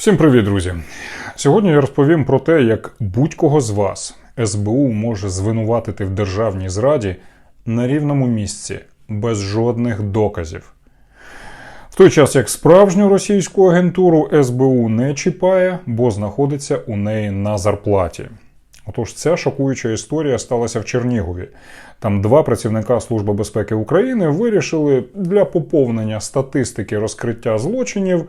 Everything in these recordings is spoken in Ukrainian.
Всім привіт, друзі! Сьогодні я розповім про те, як будь-кого з вас СБУ може звинуватити в державній зраді на рівному місці без жодних доказів. В той час як справжню російську агентуру СБУ не чіпає, бо знаходиться у неї на зарплаті. Отож, ця шокуюча історія сталася в Чернігові. Там два працівника Служби безпеки України вирішили для поповнення статистики розкриття злочинів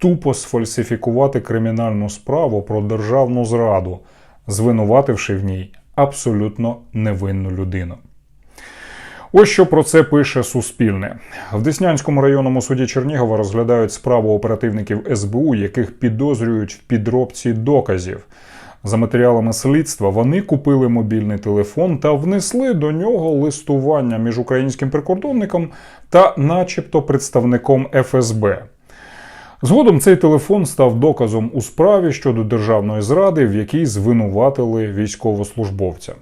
тупо сфальсифікувати кримінальну справу про державну зраду, звинувативши в ній абсолютно невинну людину. Ось що про це пише Суспільне. В Деснянському районному суді Чернігова розглядають справу оперативників СБУ, яких підозрюють в підробці доказів. За матеріалами слідства вони купили мобільний телефон та внесли до нього листування між українським прикордонником та, начебто, представником ФСБ. Згодом цей телефон став доказом у справі щодо державної зради, в якій звинуватили військовослужбовця.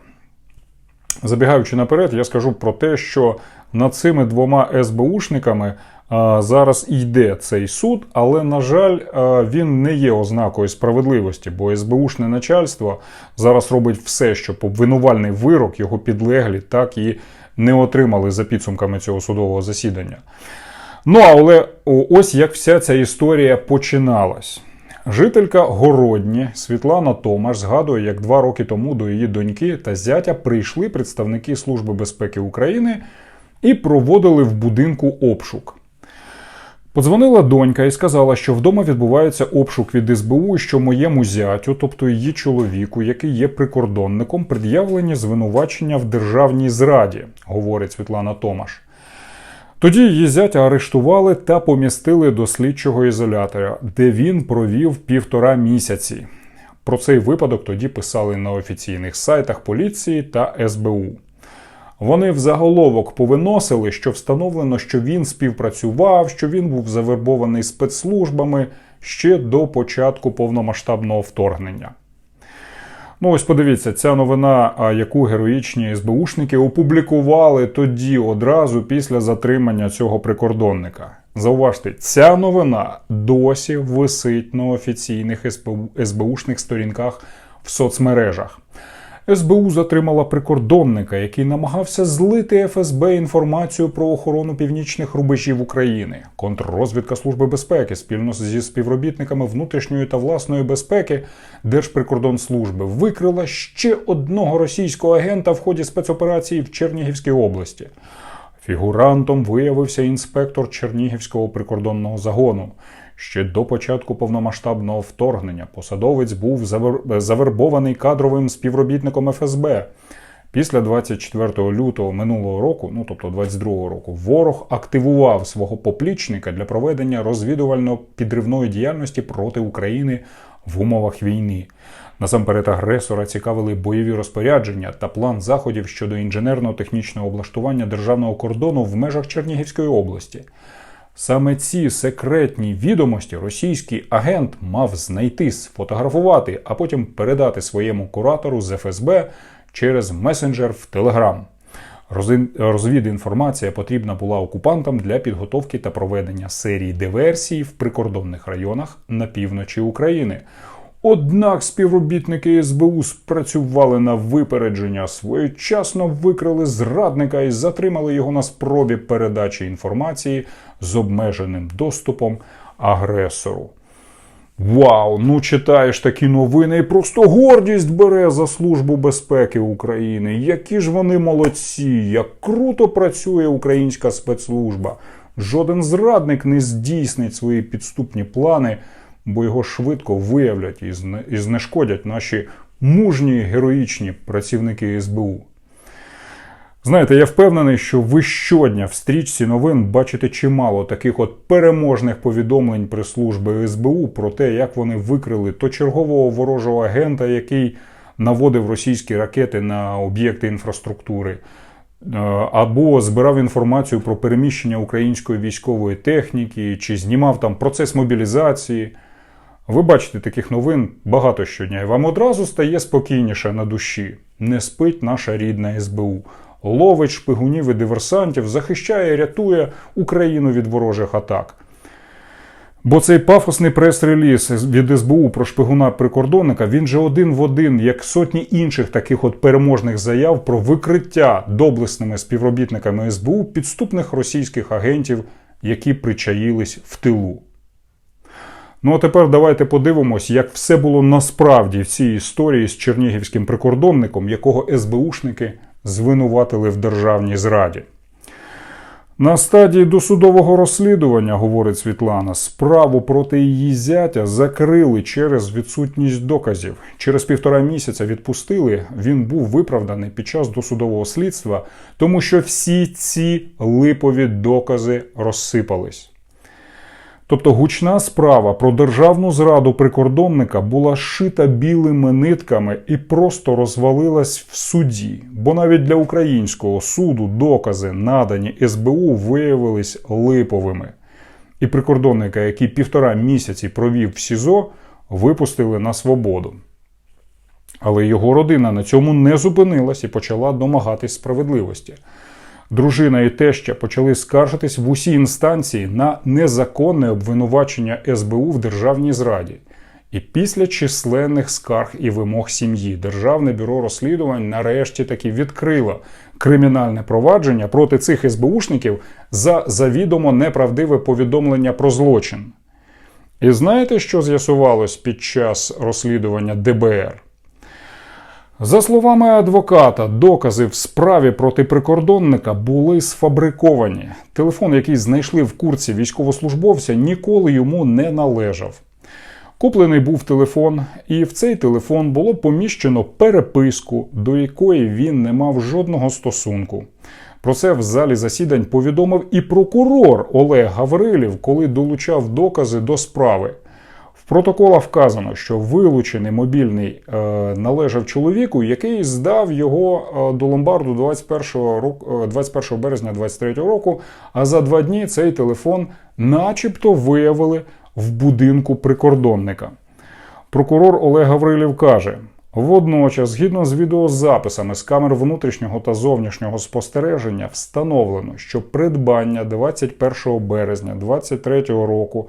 Забігаючи наперед, я скажу про те, що над цими двома СБУшниками а, зараз йде цей суд, але, на жаль, а, він не є ознакою справедливості, бо СБУшне начальство зараз робить все, щоб обвинувальний вирок його підлеглі так і не отримали за підсумками цього судового засідання. Ну, але ось як вся ця історія починалась. Жителька Городні Світлана Томаш згадує, як два роки тому до її доньки та зятя прийшли представники Служби безпеки України і проводили в будинку обшук. Подзвонила донька і сказала, що вдома відбувається обшук від СБУ, і що моєму зятю, тобто її чоловіку, який є прикордонником, пред'явлені звинувачення в державній зраді, говорить Світлана Томаш. Тоді її зятя арештували та помістили до слідчого ізолятора, де він провів півтора місяці. Про цей випадок тоді писали на офіційних сайтах поліції та СБУ. Вони в заголовок повиносили, що встановлено, що він співпрацював, що він був завербований спецслужбами ще до початку повномасштабного вторгнення. Ну, ось подивіться, ця новина, яку героїчні СБУшники опублікували тоді одразу після затримання цього прикордонника. Зауважте, ця новина досі висить на офіційних СБУшних сторінках в соцмережах. СБУ затримала прикордонника, який намагався злити ФСБ інформацію про охорону північних рубежів України. Контррозвідка Служби безпеки спільно зі співробітниками внутрішньої та власної безпеки Держприкордонслужби викрила ще одного російського агента в ході спецоперації в Чернігівській області. Фігурантом виявився інспектор Чернігівського прикордонного загону. Ще до початку повномасштабного вторгнення посадовець був завербований кадровим співробітником ФСБ. Після 24 лютого минулого року, ну тобто 22 року, ворог активував свого поплічника для проведення розвідувально-підривної діяльності проти України в умовах війни. Насамперед, агресора цікавили бойові розпорядження та план заходів щодо інженерно-технічного облаштування державного кордону в межах Чернігівської області. Саме ці секретні відомості російський агент мав знайти, сфотографувати, а потім передати своєму куратору з ФСБ через месенджер в Телеграм. Розвідінформація потрібна була окупантам для підготовки та проведення серії диверсій в прикордонних районах на півночі України. Однак співробітники СБУ спрацювали на випередження, своєчасно викрили зрадника і затримали його на спробі передачі інформації з обмеженим доступом агресору. Вау! Ну читаєш такі новини і просто гордість бере за Службу безпеки України. Які ж вони молодці, як круто працює українська спецслужба. Жоден зрадник не здійснить свої підступні плани бо його швидко виявлять і знешкодять наші мужні героїчні працівники СБУ. Знаєте, я впевнений, що ви щодня в стрічці новин бачите чимало таких от переможних повідомлень прес-служби СБУ про те, як вони викрили то чергового ворожого агента, який наводив російські ракети на об'єкти інфраструктури, е, або збирав інформацію про переміщення української військової техніки, чи знімав там процес мобілізації. Ви бачите таких новин багато щодня, і вам одразу стає спокійніше на душі. Не спить наша рідна СБУ. Ловить шпигунів і диверсантів, захищає і рятує Україну від ворожих атак. Бо цей пафосний прес-реліз від СБУ про шпигуна прикордонника він же один в один, як сотні інших таких от переможних заяв про викриття доблесними співробітниками СБУ підступних російських агентів, які причаїлись в тилу. Ну а тепер давайте подивимось, як все було насправді в цій історії з чернігівським прикордонником, якого СБУшники звинуватили в державній зраді. На стадії досудового розслідування, говорить Світлана, справу проти її зятя закрили через відсутність доказів. Через півтора місяця відпустили. Він був виправданий під час досудового слідства, тому що всі ці липові докази розсипались. Тобто гучна справа про державну зраду прикордонника була шита білими нитками і просто розвалилась в суді. Бо навіть для українського суду докази, надані СБУ, виявились липовими. І прикордонника, який півтора місяці провів в СІЗО, випустили на свободу. Але його родина на цьому не зупинилась і почала домагатись справедливості. Дружина і теща почали скаржитись в усі інстанції на незаконне обвинувачення СБУ в державній зраді. І після численних скарг і вимог сім'ї Державне бюро розслідувань нарешті таки відкрило кримінальне провадження проти цих СБУшників за завідомо неправдиве повідомлення про злочин. І знаєте, що з'ясувалось під час розслідування ДБР? За словами адвоката, докази в справі проти прикордонника були сфабриковані. Телефон, який знайшли в курці військовослужбовця, ніколи йому не належав. Куплений був телефон, і в цей телефон було поміщено переписку, до якої він не мав жодного стосунку. Про це в залі засідань повідомив і прокурор Олег Гаврилів, коли долучав докази до справи. В протоколах вказано, що вилучений мобільний е, належав чоловіку, який здав його е, до ломбарду 21, року, е, 21 березня 23 року. А за два дні цей телефон, начебто, виявили в будинку прикордонника. Прокурор Олег Гаврилів каже. Водночас, згідно з відеозаписами з камер внутрішнього та зовнішнього спостереження, встановлено, що придбання 21 березня 2023 року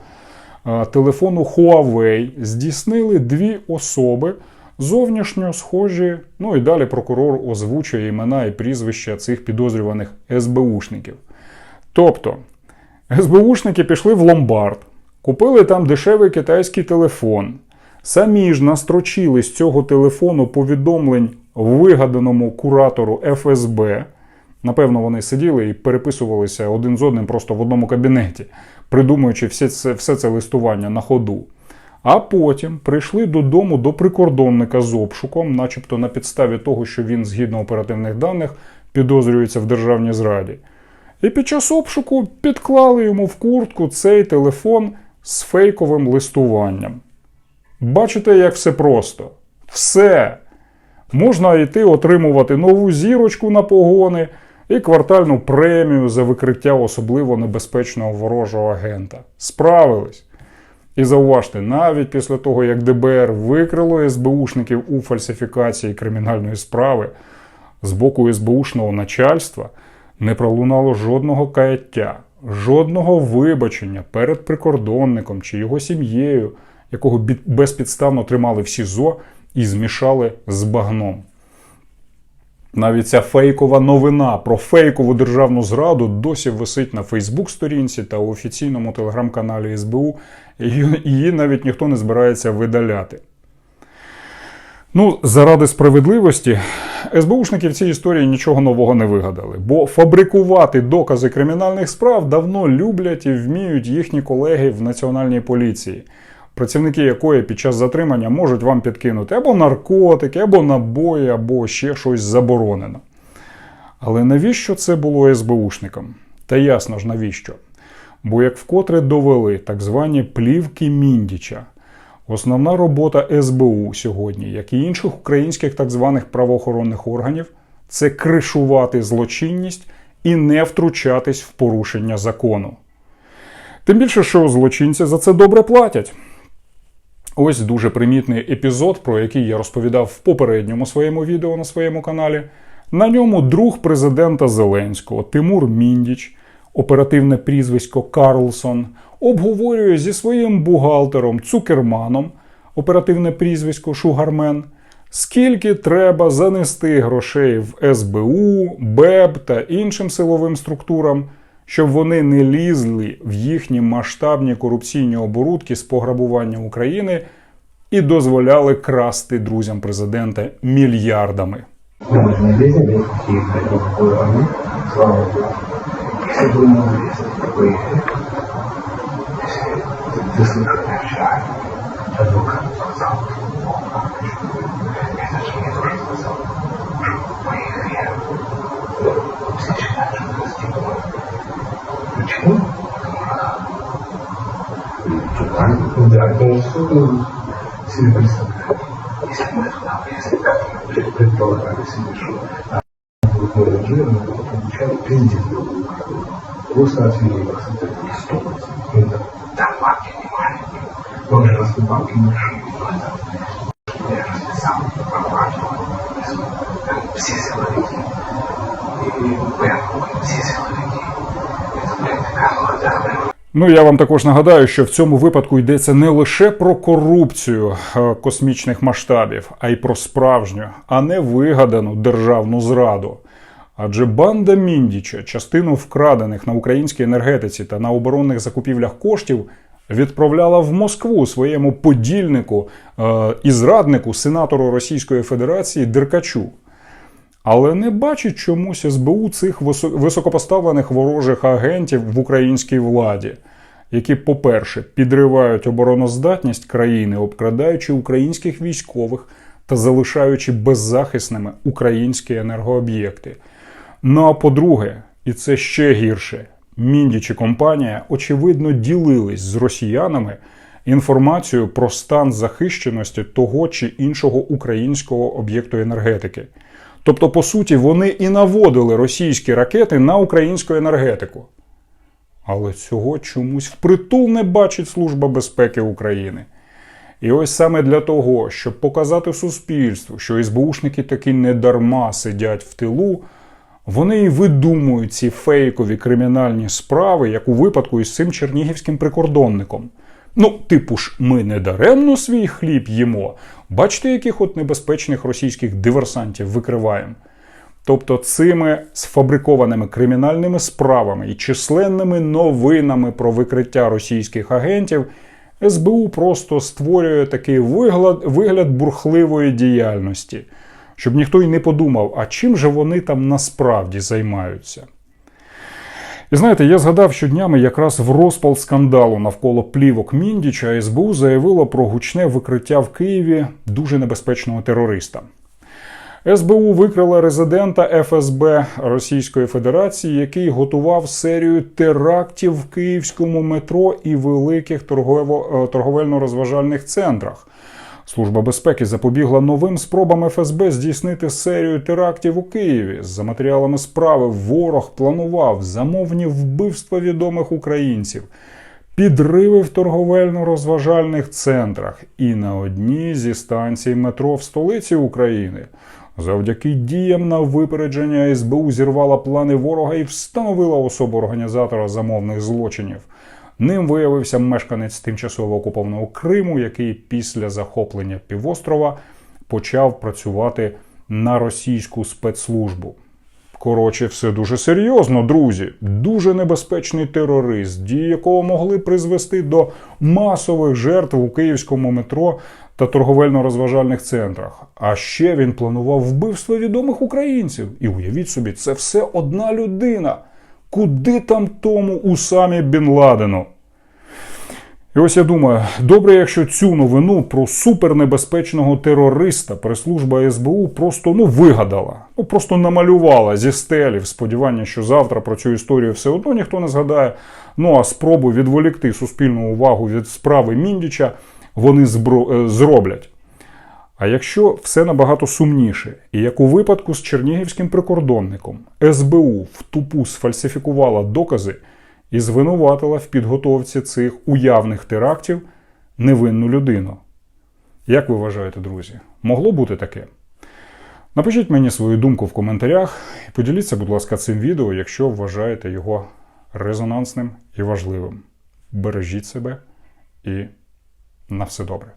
телефону Huawei здійснили дві особи зовнішньо схожі. Ну і далі прокурор озвучує імена і прізвища цих підозрюваних СБУшників. Тобто, СБУшники пішли в ломбард, купили там дешевий китайський телефон. Самі ж настрочили з цього телефону повідомлень вигаданому куратору ФСБ. Напевно, вони сиділи і переписувалися один з одним просто в одному кабінеті, придумуючи все це, все це листування на ходу. А потім прийшли додому до прикордонника з обшуком, начебто на підставі того, що він, згідно оперативних даних, підозрюється в державній зраді. І під час обшуку підклали йому в куртку цей телефон з фейковим листуванням. Бачите, як все просто. Все. Можна йти отримувати нову зірочку на погони і квартальну премію за викриття особливо небезпечного ворожого агента. Справились. І зауважте, навіть після того, як ДБР викрило СБУшників у фальсифікації кримінальної справи, з боку СБУшного начальства не пролунало жодного каяття, жодного вибачення перед прикордонником чи його сім'єю якого безпідставно тримали в СІЗО і змішали з багном. Навіть ця фейкова новина про фейкову державну зраду досі висить на Фейсбук-сторінці та у офіційному телеграм-каналі СБУ. Її навіть ніхто не збирається видаляти. Ну, заради справедливості, СБУшники в цій історії нічого нового не вигадали, бо фабрикувати докази кримінальних справ давно люблять і вміють їхні колеги в національній поліції працівники якої під час затримання можуть вам підкинути або наркотики, або набої, або ще щось заборонено. Але навіщо це було СБУшникам? Та ясно ж навіщо? Бо як вкотре довели так звані плівки Міндіча, основна робота СБУ сьогодні, як і інших українських так званих правоохоронних органів, це кришувати злочинність і не втручатись в порушення закону. Тим більше, що злочинці за це добре платять. Ось дуже примітний епізод, про який я розповідав в попередньому своєму відео на своєму каналі. На ньому друг президента Зеленського Тимур Міндіч, оперативне прізвисько Карлсон, обговорює зі своїм бухгалтером Цукерманом, оперативне прізвисько Шугармен, скільки треба занести грошей в СБУ, БЕБ та іншим силовим структурам, щоб вони не лізли в їхні масштабні корупційні оборудки з пограбування України і дозволяли красти друзям президента мільярдами. Ну, мы encontrar com o futuro. Sin pensar, es muerta, es Respecto a la cabecilla, a por el río, no puedo comunicar leyes de Europa. Cosas y las entrevistas, en la tabaca, donde las tabaca não las Ну я вам також нагадаю, що в цьому випадку йдеться не лише про корупцію е, космічних масштабів, а й про справжню, а не вигадану державну зраду. Адже банда Міндіча частину вкрадених на українській енергетиці та на оборонних закупівлях коштів відправляла в Москву своєму подільнику е, і зраднику, сенатору Російської Федерації Деркачу. Але не бачить чомусь СБУ цих високопоставлених ворожих агентів в українській владі, які, по-перше, підривають обороноздатність країни, обкрадаючи українських військових та залишаючи беззахисними українські енергооб'єкти. Ну а по-друге, і це ще гірше, Міндіч і компанія очевидно ділились з росіянами інформацією про стан захищеності того чи іншого українського об'єкту енергетики. Тобто, по суті, вони і наводили російські ракети на українську енергетику. Але цього чомусь впритул не бачить Служба безпеки України. І ось саме для того, щоб показати суспільству, що СБУшники таки не дарма сидять в тилу, вони і видумують ці фейкові кримінальні справи, як у випадку із цим чернігівським прикордонником. Ну, типу ж, ми не даремно свій хліб їмо. Бачите, яких от небезпечних російських диверсантів викриваємо. Тобто цими сфабрикованими кримінальними справами і численними новинами про викриття російських агентів СБУ просто створює такий вигляд, вигляд бурхливої діяльності, щоб ніхто й не подумав, а чим же вони там насправді займаються. І знаєте, я згадав, що днями якраз в розпал скандалу навколо плівок Міндіча СБУ заявила про гучне викриття в Києві дуже небезпечного терориста. СБУ викрила резидента ФСБ Російської Федерації, який готував серію терактів в київському метро і великих е, торговельно-розважальних центрах. Служба безпеки запобігла новим спробам ФСБ здійснити серію терактів у Києві. За матеріалами справи ворог планував замовні вбивства відомих українців, підриви в торговельно-розважальних центрах і на одній зі станцій метро в столиці України. Завдяки діям на випередження СБУ зірвала плани ворога і встановила особу організатора замовних злочинів. Ним виявився мешканець тимчасово окупованого Криму, який після захоплення півострова почав працювати на російську спецслужбу. Коротше, все дуже серйозно, друзі. Дуже небезпечний терорист, дії якого могли призвести до масових жертв у київському метро та торговельно-розважальних центрах. А ще він планував вбивство відомих українців. І уявіть собі, це все одна людина. Куди там тому Усамі Бін Ладену? І ось я думаю, добре, якщо цю новину про супернебезпечного терориста прес-служба СБУ просто ну вигадала, ну просто намалювала зі стелі в сподіванні, що завтра про цю історію все одно ніхто не згадає. Ну а спробу відволікти суспільну увагу від справи Міндіча вони е, зроблять. А якщо все набагато сумніше, і як у випадку з чернігівським прикордонником, СБУ в тупу сфальсифікувала докази і звинуватила в підготовці цих уявних терактів невинну людину. Як ви вважаєте, друзі, могло бути таке? Напишіть мені свою думку в коментарях і поділіться, будь ласка, цим відео, якщо вважаєте його резонансним і важливим. бережіть себе і на все добре.